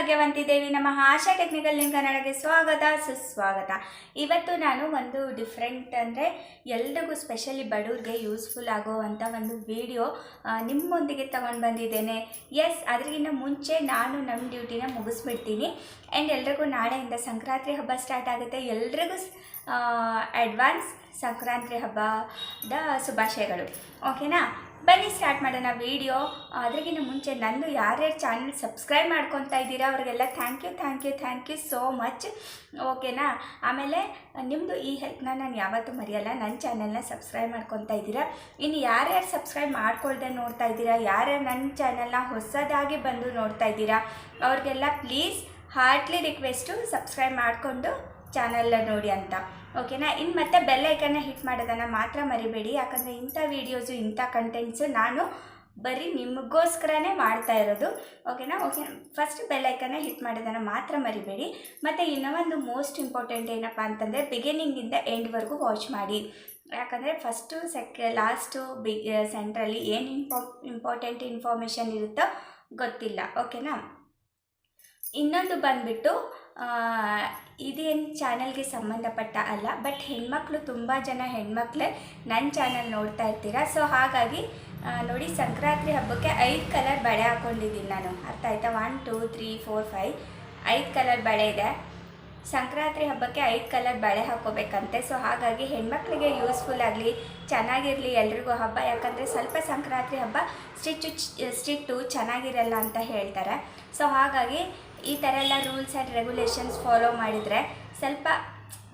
ಭಾಗ್ಯವಂತಿ ದೇವಿ ನಮ್ಮ ಆಶಾ technical link ಕನ್ನಡಕ್ಕೆ ಸ್ವಾಗತ, ಸುಸ್ವಾಗತ. ಇವತ್ತು ನಾನು ಒಂದು ಡಿಫ್ರೆಂಟ್ ಅಂದರೆ ಎಲ್ರಿಗೂ ಸ್ಪೆಷಲಿ ಬಡವ್ರಿಗೆ ಯೂಸ್ಫುಲ್ ಆಗೋವಂಥ ಒಂದು ವಿಡಿಯೋ ನಿಮ್ಮೊಂದಿಗೆ ತಗೊಂಡು ಬಂದಿದ್ದೇನೆ. ಎಸ್ ಅದರಿಗಿಂತ ಮುಂಚೆ ನಾನು ನಮ್ಮ ಡ್ಯೂಟಿನ ಮುಗಿಸ್ಬಿಡ್ತೀನಿ. ಆ್ಯಂಡ್ ಎಲ್ರಿಗೂ ನಾಳೆಯಿಂದ ಸಂಕ್ರಾಂತಿ ಹಬ್ಬ ಸ್ಟಾರ್ಟ್ ಆಗುತ್ತೆ. ಎಲ್ರಿಗೂ ಅಡ್ವಾನ್ಸ್ ಸಂಕ್ರಾಂತಿ ಹಬ್ಬದ ಶುಭಾಶಯಗಳು. ಓಕೆನಾ ಬನ್ನಿ ಸ್ಟಾರ್ಟ್ ಮಾಡೋಣ ವಿಡಿಯೋ ಅದಕ್ಕಿಂತ ಮುಂಚೆ ನಂದು ಯಾರ್ಯಾರು ಚಾನಲ್ ಸಬ್ಸ್ಕ್ರೈಬ್ ಮಾಡ್ಕೊತಾ ಇದ್ದೀರಾ ಅವರಿಗೆಲ್ಲ thank you thank you thank you so much ಓಕೆನಾ ಆಮೇಲೆ ನಿಮ್ಮದು ಈ ಹೆಲ್ಪ್ನ ನಾನು ಯಾವತ್ತೂ ಮರೆಯಲ್ಲ. ನನ್ನ ಚಾನಲ್ನ ಸಬ್ಸ್ಕ್ರೈಬ್ ಮಾಡ್ಕೊತಾ ಇದ್ದೀರಾ. ಇನ್ನು ಯಾರ್ಯಾರು ಸಬ್ಸ್ಕ್ರೈಬ್ ಮಾಡ್ಕೊಳ್ದೆ ನೋಡ್ತಾ ಇದ್ದೀರಾ? ಯಾರ್ಯಾರು ನನ್ನ ಚಾನಲ್ನ ಹೊಸದಾಗಿ ಬಂದು ನೋಡ್ತಾ ಇದ್ದೀರಾ? ಅವ್ರಿಗೆಲ್ಲ ಪ್ಲೀಸ್ ಹಾರ್ಟ್ಲಿ ರಿಕ್ವೆಸ್ಟು ಸಬ್ಸ್ಕ್ರೈಬ್ ಮಾಡಿಕೊಂಡು ಚಾನಲ್ ನೋಡಿ ಅಂತ. ಓಕೆನಾ ಇನ್ನು ಮತ್ತೆ ಬೆಲ್ ಐಕನ್ನ ಹಿಟ್ ಮಾಡೋದನ್ನು ಮಾತ್ರ ಮರಿಬೇಡಿ. ಯಾಕಂದರೆ ಇಂಥ ವೀಡಿಯೋಸು ಇಂಥ ಕಂಟೆಂಟ್ಸು ನಾನು ಬರೀ ನಿಮಗೋಸ್ಕರನೇ ಮಾಡ್ತಾ ಇರೋದು. ಓಕೆನಾ ಓಕೆ ಫಸ್ಟ್ ಬೆಲ್ ಐಕನ್ನ ಹಿಟ್ ಮಾಡೋದನ್ನು ಮಾತ್ರ ಮರಿಬೇಡಿ. ಮತ್ತು ಇನ್ನೂ ಒಂದು ಮೋಸ್ಟ್ ಇಂಪಾರ್ಟೆಂಟ್ ಏನಪ್ಪ ಅಂತಂದರೆ ಬಿಗಿನಿಂಗಿಂದ ಎಂಡ್ವರೆಗೂ ವಾಚ್ ಮಾಡಿ. ಯಾಕಂದರೆ ಫಸ್ಟು ಸೆಕೆ ಲಾಸ್ಟು ಬಿ ಸೆಂಟ್ರಲ್ಲಿ ಏನು ಇಂಪಾ ಇಂಪಾರ್ಟೆಂಟ್ ಇನ್ಫಾರ್ಮೇಷನ್ ಇರುತ್ತೋ ಗೊತ್ತಿಲ್ಲ. ಓಕೆನಾ ಇನ್ನೊಂದು ಬಂದುಬಿಟ್ಟು ಇದೇನು ಚಾನಲ್ಗೆ ಸಂಬಂಧಪಟ್ಟ ಅಲ್ಲ, ಬಟ್ ಹೆಣ್ಮಕ್ಳು ತುಂಬ ಜನ ಹೆಣ್ಮಕ್ಳೇ ನನ್ನ ಚಾನಲ್ ನೋಡ್ತಾ ಇರ್ತೀರಾ? ಸೊ ಹಾಗಾಗಿ ನೋಡಿ ಸಂಕ್ರಾಂತಿ ಹಬ್ಬಕ್ಕೆ ಐದು ಕಲರ್ ಬಳೆ ಹಾಕ್ಕೊಂಡಿದ್ದೀನಿ ನಾನು. ಅರ್ಥ ಆಯ್ತಾ? One two three four five ಐದು ಕಲರ್ ಬಳೆ ಇದೆ. ಸಂಕ್ರಾಂತಿ ಹಬ್ಬಕ್ಕೆ ಐದು ಕಲರ್ ಬಳೆ ಹಾಕೋಬೇಕಂತೆ. ಸೊ ಹಾಗಾಗಿ ಹೆಣ್ಮಕ್ಳಿಗೆ ಯೂಸ್ಫುಲ್ ಆಗಲಿ, ಚೆನ್ನಾಗಿರಲಿ ಎಲ್ರಿಗೂ ಹಬ್ಬ. ಯಾಕಂದರೆ ಸ್ವಲ್ಪ ಸಂಕ್ರಾಂತಿ ಹಬ್ಬ ಸ್ಟಿಚ್ಚು ಸ್ಟಿಟ್ಟು ಚೆನ್ನಾಗಿರಲ್ಲ ಅಂತ ಹೇಳ್ತಾರೆ. ಸೊ ಹಾಗಾಗಿ ಈ ಥರ ಎಲ್ಲ ರೂಲ್ಸ್ ಆ್ಯಂಡ್ ರೆಗ್ಯುಲೇಷನ್ಸ್ ಫಾಲೋ ಮಾಡಿದರೆ ಸ್ವಲ್ಪ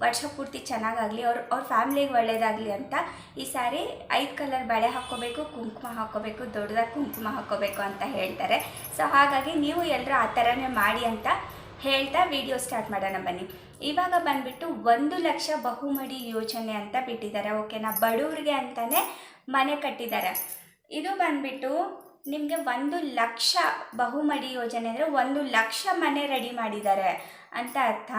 ವರ್ಷ ಪೂರ್ತಿ ಚೆನ್ನಾಗಾಗಲಿ, ಅವ್ರ ಅವ್ರ ಫ್ಯಾಮ್ಲಿಗೆ ಒಳ್ಳೆಯದಾಗಲಿ ಅಂತ ಈ ಸಾರಿ ಐದು ಕಲರ್ ಬಳೆ ಹಾಕ್ಕೋಬೇಕು, ಕುಂಕುಮ ಹಾಕ್ಕೋಬೇಕು, ದೊಡ್ಡದಾಗಿ ಕುಂಕುಮ ಹಾಕ್ಕೋಬೇಕು ಅಂತ ಹೇಳ್ತಾರೆ. ಸೊ ಹಾಗಾಗಿ ನೀವು ಎಲ್ಲರೂ ಆ ಥರನೇ ಮಾಡಿ ಅಂತ ಹೇಳ್ತಾ ವಿಡಿಯೋ ಸ್ಟಾರ್ಟ್ ಮಾಡೋಣ ಬನ್ನಿ. ಇವಾಗ ಬಂದ್ಬಿಟ್ಟು ಒಂದು ಲಕ್ಷ ಬಹುಮಡಿ ಯೋಜನೆ ಅಂತ ಬಿಟ್ಟಿದ್ದಾರೆ. ಓಕೆನಾ ಬಡವ್ರಿಗೆ ಅಂತಲೇ ಮನೆ ಕಟ್ಟಿದ್ದಾರೆ. ಇದು ಬಂದ್ಬಿಟ್ಟು ನಿಮಗೆ ಒಂದು ಲಕ್ಷ ಬಹುಮಡಿ ಯೋಜನೆ ಅಂದರೆ ಒಂದು ಲಕ್ಷ ಮನೆ ರೆಡಿ ಮಾಡಿದ್ದಾರೆ ಅಂತ ಅರ್ಥ.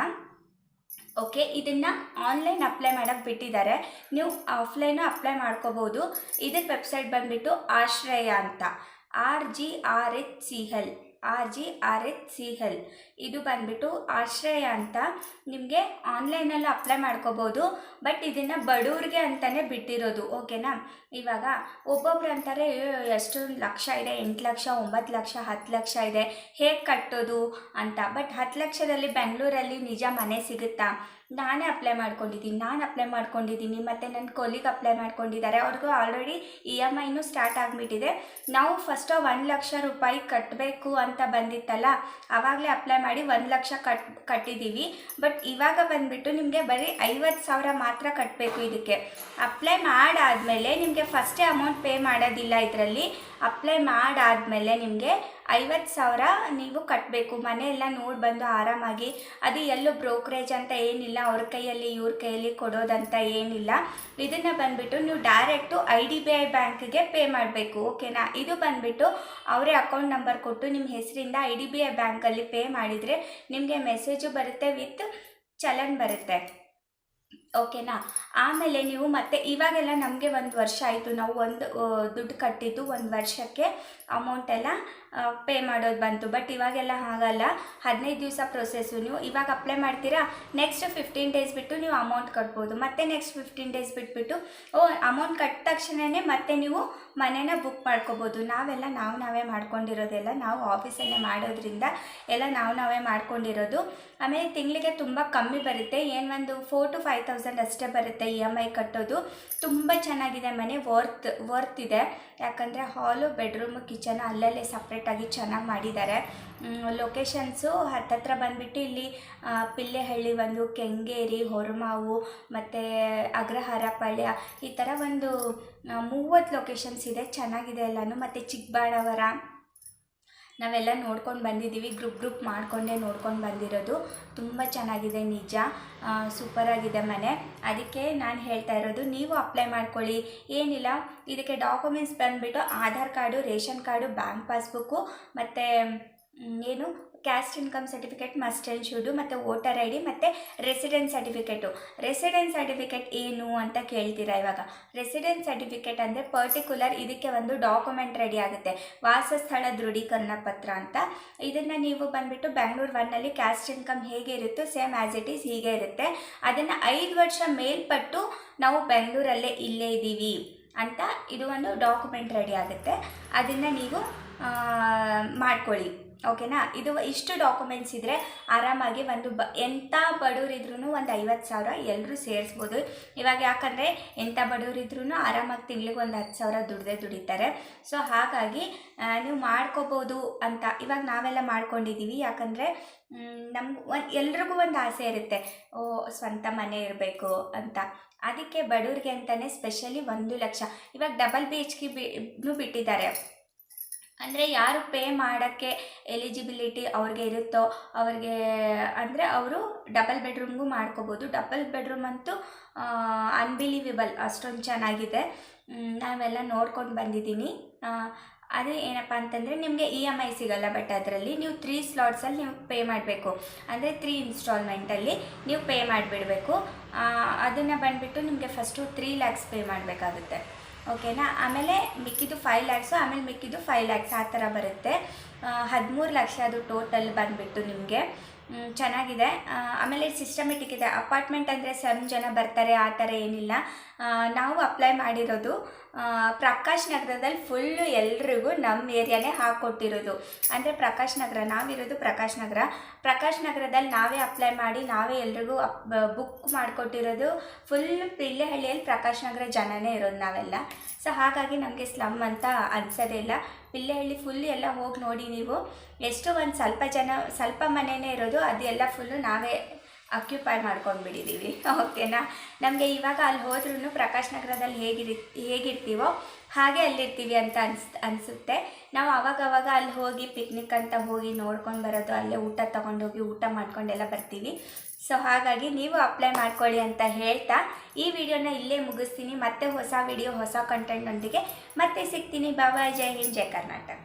ಓಕೆ ಇದನ್ನು ಆನ್ಲೈನ್ ಅಪ್ಲೈ ಮಾಡೋಕ್ಕೆ ಬಿಟ್ಟಿದ್ದಾರೆ. ನೀವು ಆಫ್ಲೈನು ಅಪ್ಲೈ ಮಾಡ್ಕೋಬೋದು. ಇದಕ್ಕೆ ವೆಬ್ಸೈಟ್ ಬಂದುಬಿಟ್ಟು ಆಶ್ರಯ ಅಂತ. R G R H C L R G R H C L ಇದು ಬಂದುಬಿಟ್ಟು ಆಶ್ರಯ ಅಂತ ನಿಮಗೆ ಆನ್ಲೈನಲ್ಲಿ ಅಪ್ಲೈ ಮಾಡ್ಕೋಬೋದು. ಬಟ್ ಇದನ್ನು ಬಡವ್ರಿಗೆ ಅಂತಲೇ ಬಿಟ್ಟಿರೋದು. ಓಕೆನಾ ಇವಾಗ ಒಬ್ಬೊಬ್ರು ಅಂತಾರೆ "ಏ, ಎಷ್ಟು ಲಕ್ಷ ಇದೆ ಎಂಟು ಲಕ್ಷ ಒಂಬತ್ತು ಲಕ್ಷ ಹತ್ತು ಲಕ್ಷ ಇದೆ. ಹೇಗೆ ಕಟ್ಟೋದು? ಅಂತ. ಬಟ್ ಹತ್ತು ಲಕ್ಷದಲ್ಲಿ ಬೆಂಗಳೂರಲ್ಲಿ ನಿಜ ಮನೆ ಸಿಗುತ್ತಾ? ನಾನೇ ಅಪ್ಲೈ ಮಾಡ್ಕೊಂಡಿದ್ದೀನಿ, ನಾನು ಅಪ್ಲೈ ಮಾಡ್ಕೊಂಡಿದ್ದೀನಿ, ಮತ್ತು ನನ್ನ ಕೊಲಿಗೆ ಅಪ್ಲೈ ಮಾಡ್ಕೊಂಡಿದ್ದಾರೆ. ಅವ್ರಿಗೂ ಆಲ್ರೆಡಿ ಇ ಎಂ ಐನೂ ಸ್ಟಾರ್ಟ್ ಆಗಿಬಿಟ್ಟಿದೆ. ನಾವು ಫಸ್ಟು ಒಂದು ಲಕ್ಷ ರೂಪಾಯಿ ಕಟ್ಟಬೇಕು ಅಂತ ಬಂದಿತ್ತಲ್ಲ ಆವಾಗಲೇ ಅಪ್ಲೈ ಮಾಡಿ ಒಂದು ಲಕ್ಷ ಕಟ್ ಕಟ್ಟಿದ್ದೀವಿ ಬಟ್ ಇವಾಗ ಬಂದುಬಿಟ್ಟು ನಿಮಗೆ ಬರೀ ಐವತ್ತು ಸಾವಿರ ಮಾತ್ರ ಕಟ್ಟಬೇಕು ಇದಕ್ಕೆ. ಅಪ್ಲೈ ಮಾಡಾದಮೇಲೆ ನಿಮಗೆ ಫಸ್ಟೇ ಅಮೌಂಟ್ ಪೇ ಮಾಡೋದಿಲ್ಲ ಇದರಲ್ಲಿ. ಅಪ್ಲೈ ಮಾಡಾದಮೇಲೆ ನಿಮಗೆ ಐವತ್ತು ಸಾವಿರ ನೀವು ಕಟ್ಟಬೇಕು ಮನೆ ಎಲ್ಲ ನೋಡಿ ಬಂದು ಆರಾಮಾಗಿ. ಅದು ಎಲ್ಲೂ ಬ್ರೋಕ್ರೇಜ್ ಅಂತ ಏನಿಲ್ಲ. ಅವ್ರ ಕೈಯಲ್ಲಿ, ಇವ್ರ ಕೈಯಲ್ಲಿ ಕೊಡೋದಂತ ಏನಿಲ್ಲ. ಇದನ್ನು ಬಂದುಬಿಟ್ಟು ನೀವು direct I D B I ಬ್ಯಾಂಕ್ಗೆ ಪೇ ಮಾಡಬೇಕು, ಓಕೆನಾ? ಇದು ಬಂದುಬಿಟ್ಟು ಅವರೇ ಅಕೌಂಟ್ ನಂಬರ್ ಕೊಟ್ಟು ನಿಮ್ಮ ಹೆಸರಿಂದ ಐ ಡಿ ಬಿ ಐ ಬ್ಯಾಂಕಲ್ಲಿ ಪೇ ಮಾಡಿದರೆ ನಿಮಗೆ ಮೆಸೇಜು ಬರುತ್ತೆ, ವಿತ್ ಚಲನ್ ಬರುತ್ತೆ. ಓಕೆನಾ? ಆಮೇಲೆ ನೀವು ಮತ್ತೆ ಇವಾಗೆಲ್ಲ ನಮಗೆ ಒಂದು ವರ್ಷ ಆಯಿತು. ನಾವು ಒಂದು ದುಡ್ಡು ಕಟ್ಟಿದ್ದು ಒಂದು ವರ್ಷಕ್ಕೆ ಅಮೌಂಟ್ ಎಲ್ಲ ಪೇ ಮಾಡೋದು ಬಂತು. ಬಟ್ ಇವಾಗೆಲ್ಲ ಹಾಗಲ್ಲ. ಹದಿನೈದು ದಿವಸ ಪ್ರೊಸೆಸ್ಸು ನೀವು ಇವಾಗ ಅಪ್ಲೈ ಮಾಡ್ತೀರಾ? ನೆಕ್ಸ್ಟ್ ಫಿಫ್ಟೀನ್ ಡೇಸ್ ಬಿಟ್ಟು ನೀವು ಅಮೌಂಟ್ ಕಟ್ಬೋದು. ಮತ್ತೆ ನೆಕ್ಸ್ಟ್ ಫಿಫ್ಟೀನ್ ಡೇಸ್ ಬಿಟ್ಬಿಟ್ಟು, ಓ ಅಮೌಂಟ್ ಕಟ್ಟ ತಕ್ಷಣವೇ ಮತ್ತೆ ನೀವು ಮನೇನ ಬುಕ್ ಮಾಡ್ಕೋಬೋದು. ನಾವೆಲ್ಲ ನಾವು ನಾವೇ ಮಾಡ್ಕೊಂಡಿರೋದೆಲ್ಲ ನಾವು ಆಫೀಸಲ್ಲೇ ಮಾಡೋದ್ರಿಂದ ಎಲ್ಲ ನಾವು ನಾವೇ ಮಾಡ್ಕೊಂಡಿರೋದು. ಆಮೇಲೆ ತಿಂಗಳಿಗೆ ತುಂಬ ಕಮ್ಮಿ ಬರುತ್ತೆ. ಏನು ಒಂದು ಫೋರ್ ಟು ಫೈವ್ ತೌಸಂಡ್ ಅಷ್ಟೇ ಬರುತ್ತೆ ಇ ಎಂ ಐ ಕಟ್ಟೋದು. ತುಂಬ ಚೆನ್ನಾಗಿದೆ ಮನೆ. ವರ್ತ್ ವರ್ತ್ ಇದೆ. ಯಾಕಂದರೆ ಹಾಲು ಬೆಡ್ರೂಮು ಕಿಚನ್ ಅಲ್ಲಲ್ಲೇ ಸಪ್ರೇಟಾಗಿ ಚೆನ್ನಾಗಿ ಮಾಡಿದ್ದಾರೆ ಲೊಕೇಶನ್ಸು ಹತ್ತತ್ರ ಬಂದುಬಿಟ್ಟು ಇಲ್ಲಿ ಪಿಲ್ಲೆಹಳ್ಳಿ ಒಂದು ಕೆಂಗೇರಿ ಹೊರಮಾವು ಮತ್ತು ಅಗ್ರಹಾರ ಪಳ್ಯ ಈ ಥರ ಒಂದು ಮೂವತ್ತು ಲೊಕೇಶನ್ಸ್ ಇದೆ, ಚೆನ್ನಾಗಿದೆ ಎಲ್ಲನೂ. ಮತ್ತು ಚಿಕ್ಕಬಾಣವರ ನಾವೆಲ್ಲ ನೋಡ್ಕೊಂಡು ಬಂದಿದ್ದೀವಿ ಗ್ರೂಪ್ ಗ್ರೂಪ್ ಮಾಡಿಕೊಂಡೇ ನೋಡ್ಕೊಂಡು ಬಂದಿರೋದು. ತುಂಬ ಚೆನ್ನಾಗಿದೆ ನಿಜ. ಸೂಪರಾಗಿದೆ ಮನೆ. ಅದಕ್ಕೆ ನಾನು ಹೇಳ್ತಾ ಇರೋದು, ನೀವು ಅಪ್ಲೈ ಮಾಡ್ಕೊಳ್ಳಿ. ಏನಿಲ್ಲ, ಇದಕ್ಕೆ ಡಾಕ್ಯುಮೆಂಟ್ಸ್ ಬಂದುಬಿಟ್ಟು Aadhaar card, ration card bank passbook ಮತ್ತು ಏನು? Caste income certificate must and should ಮತ್ತು ವೋಟರ್ ಐ ಡಿ ಮತ್ತು ರೆಸಿಡೆನ್ಸ್ ಸರ್ಟಿಫಿಕೇಟು ರೆಸಿಡೆನ್ಸ್ ಸರ್ಟಿಫಿಕೇಟ್ ಏನು ಅಂತ ಕೇಳ್ತೀರಾ ಇವಾಗ? ರೆಸಿಡೆನ್ಸ್ ಸರ್ಟಿಫಿಕೇಟ್ ಅಂದರೆ ಪರ್ಟಿಕ್ಯುಲರ್ ಇದಕ್ಕೆ ಒಂದು ಡಾಕ್ಯುಮೆಂಟ್ ರೆಡಿ ಆಗುತ್ತೆ. ವಾಸಸ್ಥಳ ದೃಢೀಕರಣ ಪತ್ರ ಅಂತ. ಇದನ್ನು ನೀವು ಬಂದುಬಿಟ್ಟು ಬ್ಯಾಂಗ್ಳೂರ್ ಒನ್ನಲ್ಲಿ ಕ್ಯಾಸ್ಟ್ ಇನ್ಕಮ್ ಹೇಗೆ ಇರುತ್ತೋ ಸೇಮ್ ಆ್ಯಸ್ ಇಟ್ ಈಸ್ ಹೀಗೆ ಇರುತ್ತೆ. ಅದನ್ನು ಐದು ವರ್ಷ ಮೇಲ್ಪಟ್ಟು ನಾವು ಬೆಂಗಳೂರಲ್ಲೇ ಇಲ್ಲೇ ಇದ್ದೀವಿ ಅಂತ ಇದು ಒಂದು ಡಾಕ್ಯುಮೆಂಟ್ ರೆಡಿ ಆಗುತ್ತೆ. ಅದನ್ನು ನೀವು ಮಾಡ್ಕೊಳ್ಳಿ. ಓಕೆನಾ? ಇದು ಇಷ್ಟು ಡಾಕ್ಯುಮೆಂಟ್ಸ್ ಇದ್ದರೆ ಆರಾಮಾಗಿ ಒಂದು ಬ ಎಂಥ ಬಡವರಿದ್ರೂ ಒಂದು ಐವತ್ತು ಸಾವಿರ ಎಲ್ಲರೂ ಸೇರಿಸ್ಬೋದು. ಇವಾಗ ಯಾಕಂದರೆ ಎಂಥ ಬಡವರಿದ್ರೂ ಆರಾಮಾಗಿ ತಿಂಗ್ಳಿಗೆ ಒಂದು ಹತ್ತು ಸಾವಿರ ದುಡ್ದೇ ದುಡಿತಾರೆ. ಸೊ ಹಾಗಾಗಿ ನೀವು ಮಾಡ್ಕೋಬೋದು ಅಂತ. ಇವಾಗ ನಾವೆಲ್ಲ ಮಾಡ್ಕೊಂಡಿದ್ದೀವಿ ಯಾಕಂದರೆ ನಮ್ಗೆ ಒಂದು ಎಲ್ರಿಗೂ ಒಂದು ಆಸೆ ಇರುತ್ತೆ. ಓ, ಸ್ವಂತ ಮನೆ ಇರಬೇಕು ಅಂತ. ಅದಕ್ಕೆ ಬಡವ್ರಿಗೆ ಅಂತಲೇ ಸ್ಪೆಷಲಿ ಒಂದು ಲಕ್ಷ. ಇವಾಗ ಡಬಲ್ ಬಿ ಎಚ್ ಕೆ ಬಿ ಬಿಟ್ಟಿದ್ದಾರೆ. ಅಂದರೆ ಯಾರು ಪೇ ಮಾಡೋಕ್ಕೆ ಎಲಿಜಿಬಿಲಿಟಿ ಅವ್ರಿಗೆ ಇರುತ್ತೋ ಅವ್ರಿಗೆ, ಅಂದರೆ ಅವರು ಡಬಲ್ ಬೆಡ್ರೂಮ್ಗೂ ಮಾಡ್ಕೋಬೋದು. ಡಬಲ್ ಬೆಡ್ರೂಮ್ ಅಂತೂ ಅನ್ಬಿಲಿವೇಬಲ್ ಅಷ್ಟೊಂದು ಚೆನ್ನಾಗಿದೆ. ನಾವೆಲ್ಲ ನೋಡ್ಕೊಂಡು ಬಂದಿದ್ದೀನಿ. ಅದೇ ಏನಪ್ಪ ಅಂತಂದರೆ ನಿಮಗೆ ಇ ಎಂ ಐ ಸಿಗಲ್ಲ ಬಟ್ ಅದರಲ್ಲಿ ನೀವು ತ್ರೀ ಸ್ಲಾಟ್ಸಲ್ಲಿ ನೀವು ಪೇ ಮಾಡಬೇಕು. ಅಂದರೆ ತ್ರೀ ಇನ್ಸ್ಟಾಲ್ಮೆಂಟಲ್ಲಿ ನೀವು ಪೇ ಮಾಡಿಬಿಡಬೇಕು. ಅದನ್ನು ಬಂದುಬಿಟ್ಟು ನಿಮಗೆ ಫಸ್ಟು ತ್ರೀ ಲ್ಯಾಕ್ಸ್ ಪೇ ಮಾಡಬೇಕಾಗುತ್ತೆ. ಓಕೆನಾ ಆಮೇಲೆ ಮಿಕ್ಕಿದ್ದು ಫೈವ್ ಲ್ಯಾಕ್ಸು ಆಮೇಲೆ ಮಿಕ್ಕಿದ್ದು ಫೈವ್ ಲ್ಯಾಕ್ಸ್ ಆ ಥರ ಬರುತ್ತೆ. ಹದಿಮೂರು ಲಕ್ಷ ಅದು ಟೋಟಲ್ ಬಂದುಬಿಟ್ಟು ನಿಮಗೆ. ಚೆನ್ನಾಗಿದೆ. ಆಮೇಲೆ ಸಿಸ್ಟಮೆಟಿಕ್ ಇದೆ ಅಪಾರ್ಟ್ಮೆಂಟ್ ಅಂದರೆ ಸಣ್ಣ ಜನ ಬರ್ತಾರೆ, ಆ ಥರ ಏನಿಲ್ಲ. ನಾವು ಅಪ್ಲೈ ಮಾಡಿರೋದು ಪ್ರಕಾಶ್ ನಗರದಲ್ಲಿ ಫುಲ್ಲು ಎಲ್ರಿಗೂ ನಮ್ಮ ಏರಿಯಾನೇ ಹಾಕ್ಕೊಟ್ಟಿರೋದು ಅಂದರೆ ಪ್ರಕಾಶ್ ನಗರ, ನಾವಿರೋದು ಪ್ರಕಾಶ್ ನಗರ. ಪ್ರಕಾಶ್ ನಗರದಲ್ಲಿ ನಾವೇ ಅಪ್ಲೈ ಮಾಡಿ, ನಾವೇ ಎಲ್ರಿಗೂ ಬುಕ್ ಮಾಡಿಕೊಟ್ಟಿರೋದು. ಫುಲ್ ಪಿಲ್ಲೆಹಳ್ಳಿಯಲ್ಲಿ ಪ್ರಕಾಶ್ ನಗರ ಜನನೇ ಇರೋದು ನಾವೆಲ್ಲ. ಸೊ ಹಾಗಾಗಿ ನಮಗೆ ಸ್ಲಮ್ ಅಂತ ಅನ್ಸೋದೇ ಇಲ್ಲ. ಪಿಳ್ಳೆಹಳ್ಳಿ ಫುಲ್ ಎಲ್ಲ ಹೋಗಿ ನೋಡಿ ನೀವು. ಎಷ್ಟು ಒಂದು ಸ್ವಲ್ಪ ಜನ, ಸ್ವಲ್ಪ ಮನೆಯೇ ಇರೋದು, ಅದೆಲ್ಲ ಫುಲ್ಲು ನಾವೇ ಅಕ್ಯುಪೈ ಮಾಡ್ಕೊಂಡ್ಬಿಟ್ಟಿದ್ದೀವಿ ಓಕೆನಾ ನಮಗೆ ಇವಾಗ ಅಲ್ಲಿ ಹೋದ್ರೂ ಪ್ರಕಾಶ್ ನಗರದಲ್ಲಿ ಹೇಗಿರಿ, ಹೇಗಿರ್ತೀವೋ ಹಾಗೆ ಅಲ್ಲಿರ್ತೀವಿ ಅಂತ ಅನ್ಸ್, ಅನಿಸುತ್ತೆ. ನಾವು ಅವಾಗವಾಗ ಅವಾಗ ಅಲ್ಲಿ ಹೋಗಿ ಪಿಕ್ನಿಕ್ ಅಂತ ಹೋಗಿ ನೋಡ್ಕೊಂಡು ಬರೋದು, ಅಲ್ಲೇ ಊಟ ತೊಗೊಂಡೋಗಿ ಊಟ ಮಾಡ್ಕೊಂಡೆಲ್ಲ ಬರ್ತೀವಿ. ಸೊ ಹಾಗಾಗಿ ನೀವು ಅಪ್ಲೈ ಮಾಡ್ಕೊಳ್ಳಿ ಅಂತ ಹೇಳ್ತಾ ಈ ವಿಡಿಯೋನ ಇಲ್ಲೇ ಮುಗಿಸ್ತೀನಿ. ಮತ್ತೆ ಹೊಸ ವಿಡಿಯೋ ಹೊಸ ಕಂಟೆಂಟ್ನೊಂದಿಗೆ ಮತ್ತೆ ಸಿಗ್ತೀನಿ. ಬಾಬಾ ಜೈ ಹಿಂದ್, ಜೈ ಕರ್ನಾಟಕ.